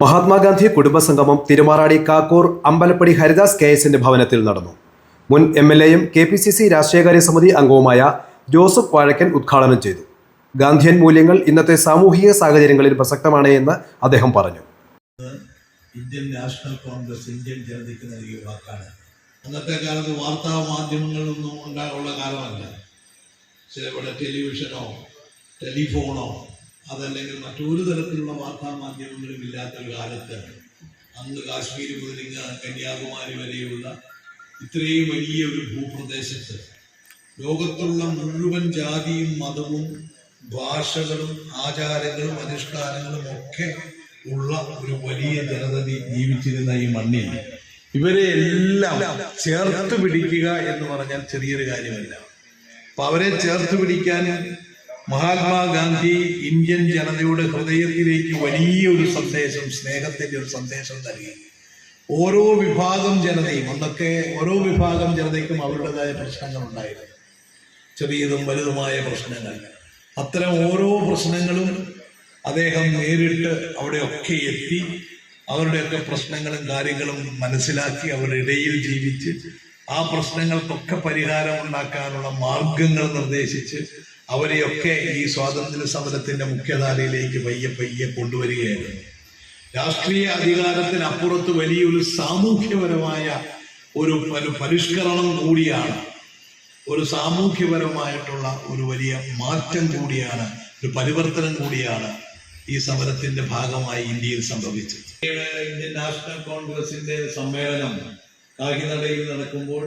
മഹാത്മാഗാന്ധി കുടുംബസംഗമം തിരുമാറാടി കാക്കൂർ അമ്പലപ്പടി ഹരിദാസ് കെ എസിന്റെ ഭവനത്തിൽ നടന്നു. മുൻ എം എൽ എയും കെ പി സി സി രാഷ്ട്രീയകാര്യ സമിതി അംഗവുമായ ജോസഫ് വാഴക്കൻ ഉദ്ഘാടനം ചെയ്തു. ഗാന്ധിയൻ മൂല്യങ്ങൾ ഇന്നത്തെ സാമൂഹിക സാഹചര്യങ്ങളിൽ പ്രസക്തമാണ് എന്ന് അദ്ദേഹം പറഞ്ഞു. ഇന്ത്യൻ നാഷണൽ കോൺഗ്രസ് ഇന്ത്യൻ ജനതയ്ക്ക് നൽകിയ വാക്കാണ്. അന്നത്തെ കാലത്ത് വാർത്താ മാധ്യമങ്ങളൊന്നും ഉണ്ടാകുള്ള കാലമല്ല. ചില ഇവിടെ ടെലിവിഷനോ ടെലിഫോണോ അതല്ലെങ്കിൽ മറ്റൊരു തരത്തിലുള്ള വാർത്താ മാധ്യമങ്ങളും ഇല്ലാത്ത ഒരു കാലത്ത് അന്ന് കാശ്മീർ മുതൽ കന്യാകുമാരി വരെയുള്ള ഇത്രയും വലിയ ഒരു ഭൂപ്രദേശത്ത് ലോകത്തുള്ള മുഴുവൻ ജാതിയും മതവും ഭാഷകളും ആചാരങ്ങളും അനുഷ്ഠാനങ്ങളും ഒക്കെ ഉള്ള ഒരു വലിയ ജനത ജീവിച്ചിരുന്ന ഈ മണ്ണിൽ ഇവരെ എല്ലാം ചേർത്ത് പിടിക്കുക എന്ന് പറഞ്ഞാൽ ചെറിയൊരു കാര്യമല്ല. അപ്പൊ അവരെ ചേർത്ത് പിടിക്കാൻ മഹാത്മാഗാന്ധി ഇന്ത്യൻ ജനതയുടെ ഹൃദയത്തിലേക്ക് വലിയൊരു സന്ദേശം സ്നേഹത്തിന്റെ ഒരു സന്ദേശം നൽകി. ഓരോ വിഭാഗം ജനതയും അന്നൊക്കെ ഓരോ വിഭാഗം ജനതയ്ക്കും അവരുടേതായ പ്രശ്നങ്ങൾ ഉണ്ടായിരുന്നു ചെറിയതും വലുതുമായ പ്രശ്നങ്ങൾ. അത്തരം ഓരോ പ്രശ്നങ്ങളും അദ്ദേഹം നേരിട്ട് അവിടെയൊക്കെ എത്തി അവരുടെയൊക്കെ പ്രശ്നങ്ങളും കാര്യങ്ങളും മനസ്സിലാക്കി അവരുടെ ഇടയിൽ ജീവിച്ച് ആ പ്രശ്നങ്ങൾക്കൊക്കെ പരിഹാരം ഉണ്ടാക്കാനുള്ള മാർഗങ്ങൾ നിർദ്ദേശിച്ച് അവരെയൊക്കെ ഈ സ്വാതന്ത്ര്യ സമരത്തിന്റെ മുഖ്യധാരയിലേക്ക് പയ്യെ പയ്യെ കൊണ്ടുവരികയായിരുന്നു രാഷ്ട്രീയ അധികാരത്തിനപ്പുറത്ത് വലിയൊരു സാമൂഹ്യപരമായ ഒരു ഒരു പരിഷ്കരണം കൂടിയാണ്. ഒരു സാമൂഹ്യപരമായിട്ടുള്ള ഒരു വലിയ മാറ്റം കൂടിയാണ് ഒരു പരിവർത്തനം കൂടിയാണ് ഈ സമരത്തിന്റെ ഭാഗമായി ഇന്ത്യയിൽ സംഭവിച്ചത്. ഇന്ത്യൻ നാഷണൽ കോൺഗ്രസിന്റെ സമ്മേളനം കാഹിനടയിൽ നടക്കുമ്പോൾ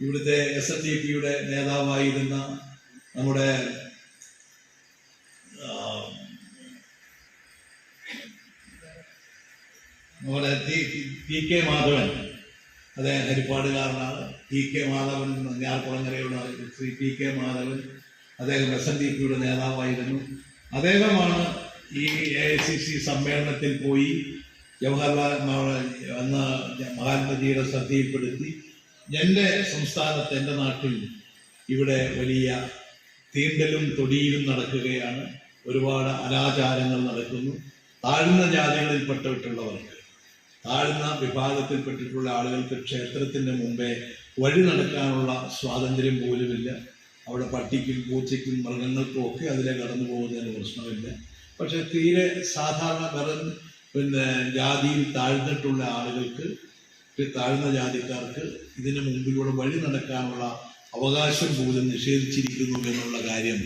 ഇവിടുത്തെ എസ് എൻ ഡി പിയുടെ നേതാവായിരുന്ന നമ്മുടെ നമ്മുടെ ടി കെ മാധവൻ അദ്ദേഹം ഹരിപ്പാടുകാരനാണ്. ടി കെ മാധവൻ ഞാർക്കുളങ്ങരയുള്ള ശ്രീ ടി കെ മാധവൻ അദ്ദേഹം എസ് എൻ ഡി പിയുടെ നേതാവായിരുന്നു. അദ്ദേഹമാണ് ഈ എ ഐ സി സി സമ്മേളനത്തിൽ പോയി ജവഹർലാൽ അന്ന് മഹാത്മജിയുടെ ശ്രദ്ധയിൽപ്പെടുത്തി. എന്റെ സംസ്ഥാനത്ത് എന്റെ നാട്ടിൽ ഇവിടെ വലിയ തീണ്ടലും തൊടിയിലും നടക്കുകയാണ്. ഒരുപാട് അനാചാരങ്ങൾ നടക്കുന്നു. താഴ്ന്ന ജാതികളിൽപ്പെട്ടിട്ടുള്ളവർക്ക് താഴ്ന്ന വിഭാഗത്തിൽപ്പെട്ടിട്ടുള്ള ആളുകൾക്ക് ക്ഷേത്രത്തിന്റെ മുമ്പേ വഴി നടക്കാനുള്ള സ്വാതന്ത്ര്യം പോലുമില്ല. അവിടെ പട്ടിക്കും പൂച്ചയ്ക്കും മൃഗങ്ങൾക്കും ഒക്കെ അതിലെ കടന്നു പോകുന്നതിന് പ്രശ്നമില്ല. പക്ഷെ തീരെ സാധാരണ വെറും പിന്നെ ജാതിയിൽ താഴ്ന്നിട്ടുള്ള ആളുകൾക്ക് താഴ്ന്ന ജാതിക്കാർക്ക് ഇതിന് മുമ്പിലൂടെ വഴി നടക്കാനുള്ള അവകാശം പോലും നിഷേധിച്ചിരിക്കുന്നു എന്നുള്ള കാര്യം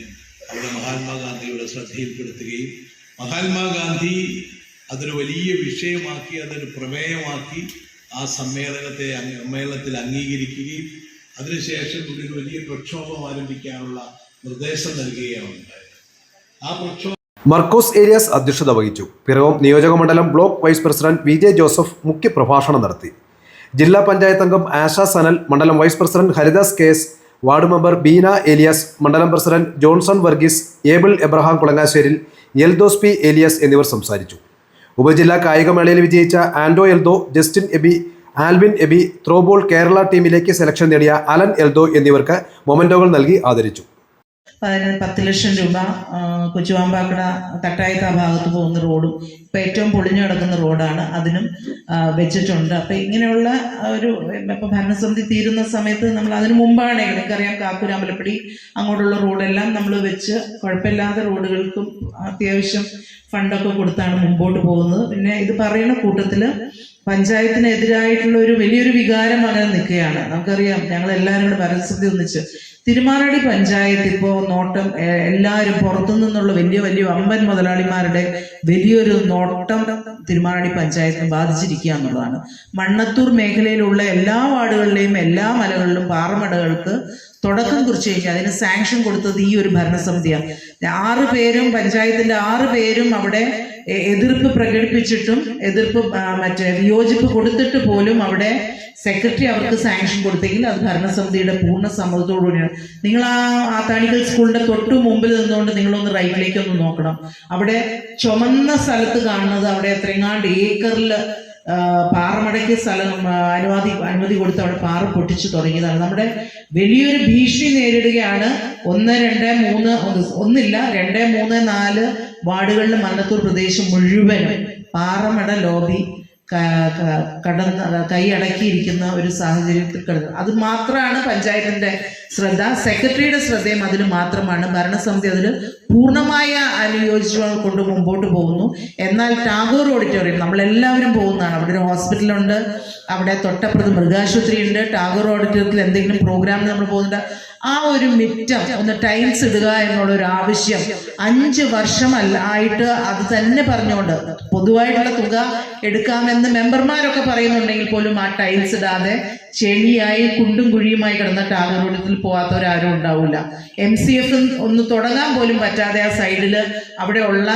അവിടെ മഹാത്മാഗാന്ധിയുടെ ശ്രദ്ധയിൽപ്പെടുത്തുകയും മഹാത്മാഗാന്ധി അതൊരു വലിയ വിഷയമാക്കി അതൊരു പ്രമേയമാക്കി ആ സമ്മേളനത്തെ സമ്മേളനത്തിൽ അംഗീകരിക്കുകയും അതിനുശേഷം ഒരു വലിയ പ്രക്ഷോഭം ആരംഭിക്കാനുള്ള നിർദ്ദേശം നൽകുകയാണ് ആ പ്രക്ഷോഭം മർക്കോസ് ഏരിയാസ് അധ്യക്ഷത വഹിച്ചു. പിറവം നിയോജക മണ്ഡലം block vice president V J Joseph മുഖ്യപ്രഭാഷണം നടത്തി. ജില്ലാ പഞ്ചായത്ത് അംഗം ആശ സനൽ മണ്ഡലം vice president Haridas K S ward member Beena Elias മണ്ഡലം പ്രസിഡന്റ് ജോൺസൺ വർഗീസ് ഏബിൾ എബ്രഹാം കുളങ്ങാശ്ശേരിൽ എൽദോസ് പി ഏലിയാസ് എന്നിവർ സംസാരിച്ചു. ഉപജില്ലാ കായികമേളയിൽ വിജയിച്ച ആൻഡോ എൽദോ ജസ്റ്റിൻ എബി ആൽവിൻ എബി ത്രോബോൾ കേരള ടീമിലേക്ക് സെലക്ഷൻ നേടിയ അലൻ എൽദോ എന്നിവർക്ക് മൊമന്റോകൾ നൽകി ആദരിച്ചു. അതിന് പത്ത് ലക്ഷം രൂപ കൊച്ചുവാമ്പാക്കട തട്ടായത്ത ഭാഗത്ത് പോകുന്ന റോഡും ഇപ്പം ഏറ്റവും പൊളിഞ്ഞു കിടക്കുന്ന റോഡാണ് അതിനും വെച്ചിട്ടുണ്ട്. അപ്പം ഇങ്ങനെയുള്ള ഒരു ഇപ്പം ഭരണസമിതി തീരുന്ന സമയത്ത് നമ്മൾ അതിന് മുമ്പാണ് എനിക്കറിയാം കാക്കൂർ അമ്പലപ്പടി അങ്ങോട്ടുള്ള റോഡെല്ലാം നമ്മൾ വെച്ച് കുഴപ്പമില്ലാത്ത റോഡുകൾക്കും അത്യാവശ്യം ഫണ്ടൊക്കെ കൊടുത്താണ് മുമ്പോട്ട് പോകുന്നത്. പിന്നെ ഇത് പറയുന്ന കൂട്ടത്തിൽ പഞ്ചായത്തിനെതിരായിട്ടുള്ള ഒരു വലിയൊരു വികാരം അങ്ങനെ നിൽക്കുകയാണ്. നമുക്കറിയാം ഞങ്ങൾ എല്ലാവരും കൂടെ ഭരണസമിതി ഒന്നിച്ച് തിരുമാനടി പഞ്ചായത്ത് ഇപ്പോൾ നോട്ടം എല്ലാവരും പുറത്തു നിന്നുള്ള വലിയ വലിയ അമ്പൻ മുതലാളിമാരുടെ വലിയൊരു നോട്ടം തിരുമാനടി പഞ്ചായത്തിനെ ബാധിച്ചിരിക്കുക എന്നുള്ളതാണ്. മണ്ണത്തൂർ മേഖലയിലുള്ള എല്ലാ വാർഡുകളിലെയും എല്ലാ മലകളിലും പാറമടകൾക്ക് തുടക്കം കുറിച്ച് കഴിഞ്ഞാൽ അതിന് സാങ്ഷൻ കൊടുത്തത് ഈ ഒരു ഭരണസമിതിയാണ്. ആറ് പേരും പഞ്ചായത്തിന്റെ ആറ് പേരും അവിടെ എതിർപ്പ് പ്രകടിപ്പിച്ചിട്ടും എതിർപ്പ് മറ്റേ വിയോജിപ്പ് കൊടുത്തിട്ട് പോലും അവിടെ സെക്രട്ടറി അവർക്ക് സാങ്ഷൻ കൊടുത്തെങ്കിൽ അത് ഭരണസമിതിയുടെ പൂർണ സമ്മതത്തോടുകൂടിയാണ് നിങ്ങൾ ആ ആ താണിക്കൽ സ്കൂളിന്റെ തൊട്ടു മുമ്പിൽ നിന്നുകൊണ്ട് നിങ്ങളൊന്ന് റൈറ്റിലേക്ക് ഒന്ന് നോക്കണം. അവിടെ ചുമന്ന സ്ഥലത്ത് കാണുന്നത് അവിടെ എത്രയെങ്ങാണ്ട് ഏക്കറിൽ പാറമടയ്ക്ക് സ്ഥലം അനുവാദി അനുമതി കൊടുത്ത് അവിടെ പാറ പൊട്ടിച്ചു തുടങ്ങിയതാണ്. നമ്മുടെ വലിയൊരു ഭീഷണി നേരിടുകയാണ്. ഒന്ന് രണ്ട് മൂന്ന് ഒന്ന് ഒന്നില്ല രണ്ട് മൂന്ന് നാല് വാർഡുകളിൽ മലത്തൂർ പ്രദേശം മുഴുവനും പാറമട ലോബി കടന്ന് കൈയടക്കിയിരിക്കുന്ന ഒരു സാഹചര്യത്തിൽ കിടന്നു. അത് മാത്രമാണ് പഞ്ചായത്തിന്റെ ശ്രദ്ധ. സെക്രട്ടറിയുടെ ശ്രദ്ധയും അതിൽ മാത്രമാണ്. ഭരണസമിതി അതിൽ പൂർണമായ അനുയോജിച്ചുകൾ കൊണ്ട് മുമ്പോട്ട് പോകുന്നു. എന്നാൽ ടാഗോർ ഓഡിറ്റോറിയം നമ്മളെല്ലാവരും പോകുന്നതാണ്. അവിടെ ഒരു ഹോസ്പിറ്റലുണ്ട്. അവിടെ തൊട്ടപ്പുറത്ത് മൃഗാശുപത്രി ഉണ്ട്. ടാഗോർ ഓഡിറ്റോറിയത്തിൽ എന്തെങ്കിലും പ്രോഗ്രാമിന് നമ്മൾ പോകുന്നുണ്ട്. ആ ഒരു മിറ്റം ഒന്ന് ടൈൽസ് ഇടുക എന്നുള്ള ഒരു ആവശ്യം അഞ്ച് വർഷമല്ല ആയിട്ട് അത് തന്നെ പറഞ്ഞുകൊണ്ട് പൊതുവായിട്ടുള്ള തുക എടുക്കാമെന്ന് മെമ്പർമാരൊക്കെ പറയുന്നുണ്ടെങ്കിൽ പോലും ആ ടൈൽസ് ഇടാതെ ചെളിയായി കുണ്ടും കുഴിയുമായി കിടന്ന ടാഗോറോഡത്തിൽ പോകാത്തവരാരും ഉണ്ടാവില്ല. എം സി എഫ് ഒന്ന് തുടങ്ങാൻ പോലും പറ്റാതെ ആ സൈഡിൽ അവിടെ ഉള്ള